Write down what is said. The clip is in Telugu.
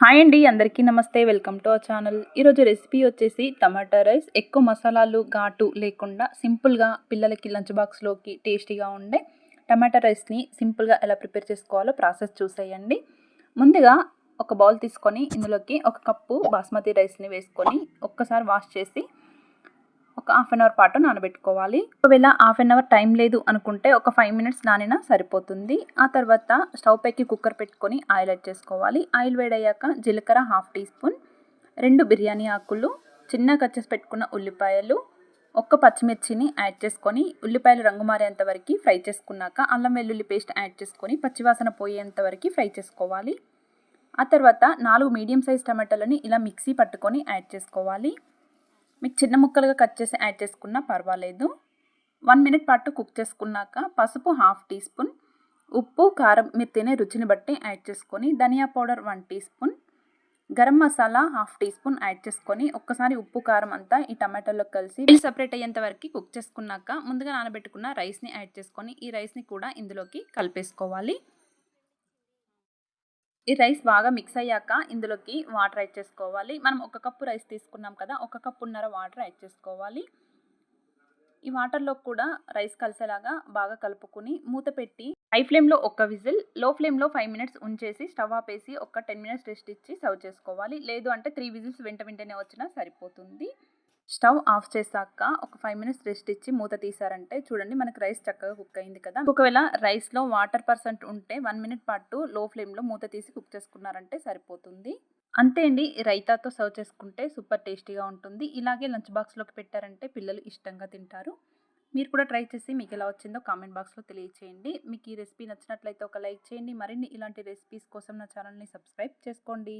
హాయ్ అండి అందరికీ నమస్తే. Welcome to our channel. ఈరోజు రెసిపీ వచ్చేసి టమాటా రైస్. ఎక్కువ మసాలాలు ఘాటు లేకుండా సింపుల్గా పిల్లలకి లంచ్ బాక్స్లోకి టేస్టీగా ఉండే టమాటా రైస్ని సింపుల్గా ఎలా ప్రిపేర్ చేసుకోవాలో ప్రాసెస్ చూసేయండి. ముందుగా ఒక బౌల్ తీసుకొని ఇందులోకి ఒక కప్పు బాస్మతి రైస్ని వేసుకొని ఒక్కసారి వాష్ చేసి ఒక హాఫ్ అన్ అవర్ పాటు నానబెట్టుకోవాలి. ఒకవేళ హాఫ్ అన్ అవర్ టైం లేదు అనుకుంటే ఒక ఫైవ్ మినిట్స్ నానినా సరిపోతుంది. ఆ తర్వాత స్టవ్ పైకి కుక్కర్ పెట్టుకొని ఆయిల్ యాడ్ చేసుకోవాలి. ఆయిల్ వేడయ్యాక జీలకర్ర హాఫ్ టీ స్పూన్ రెండు బిర్యానీ ఆకులు చిన్న కచ్చెస్ పెట్టుకున్న ఉల్లిపాయలు ఒక్క పచ్చిమిర్చిని యాడ్ చేసుకొని ఉల్లిపాయలు రంగు మారేంత వరకు ఫ్రై చేసుకున్నాక అల్లం వెల్లుల్లి పేస్ట్ యాడ్ చేసుకొని పచ్చివాసన పోయేంత వరకు ఫ్రై చేసుకోవాలి. ఆ తర్వాత నాలుగు మీడియం సైజ్ టమాటాలని ఇలా మిక్సీ పట్టుకొని యాడ్ చేసుకోవాలి. మీకు చిన్న ముక్కలుగా కట్ చేసి యాడ్ చేసుకున్నా పర్వాలేదు. వన్ మినిట్ పాటు కుక్ చేసుకున్నాక పసుపు హాఫ్ టీ స్పూన్ ఉప్పు కారం మీరు తినే రుచిని బట్టి యాడ్ చేసుకొని ధనియా powder one teaspoon garam masala half teaspoon add చేసుకొని ఒక్కసారి ఉప్పు కారం అంతా ఈ టమాటోలో కలిసి సపరేట్ అయ్యేంత వరకు కుక్ చేసుకున్నాక ముందుగా నానబెట్టుకున్న రైస్ని యాడ్ చేసుకొని ఈ రైస్ని కూడా ఇందులోకి కలిపేసుకోవాలి. ఈ రైస్ బాగా మిక్స్ అయ్యాక ఇందులోకి వాటర్ యాడ్ చేసుకోవాలి. మనం ఒక కప్పు రైస్ తీసుకున్నాం కదా ఒక కప్పున్నర వాటర్ యాడ్ చేసుకోవాలి. ఈ వాటర్లో కూడా రైస్ కలిసేలాగా బాగా కలుపుకొని మూత పెట్టి హై ఫ్లేమ్లో ఒక విజిల్లో ఫ్లేమ్లో ఫైవ్ మినిట్స్ ఉంచేసి స్టవ్ ఆపేసి ఒక టెన్ మినిట్స్ రెస్ట్ ఇచ్చి సర్వ్ చేసుకోవాలి. లేదు అంటే త్రీ విజిల్స్ వెంట వెంటనే వచ్చినా సరిపోతుంది. స్టవ్ ఆఫ్ చేశాక ఒక ఫైవ్ మినిట్స్ రెస్ట్ ఇచ్చి మూత తీసారంటే చూడండి మనకు రైస్ చక్కగా కుక్ అయింది కదా. ఒకవేళ రైస్లో వాటర్ పర్సెంట్ ఉంటే వన్ మినిట్ పాటు లో ఫ్లేమ్లో మూత తీసి కుక్ చేసుకున్నారంటే సరిపోతుంది. అంతే అండి రైతాతో సర్వ్ చేసుకుంటే సూపర్ టేస్టీగా ఉంటుంది. ఇలాగే లంచ్ బాక్స్లోకి పెట్టారంటే పిల్లలు ఇష్టంగా తింటారు. మీరు కూడా ట్రై చేసి మీకు ఎలా వచ్చిందో కామెంట్ బాక్స్లో తెలియచేయండి. మీకు ఈ రెసిపీ నచ్చినట్లయితే ఒక లైక్ చేయండి. మరిన్ని ఇలాంటి రెసిపీస్ కోసం నా ఛానల్ని సబ్స్క్రైబ్ చేసుకోండి.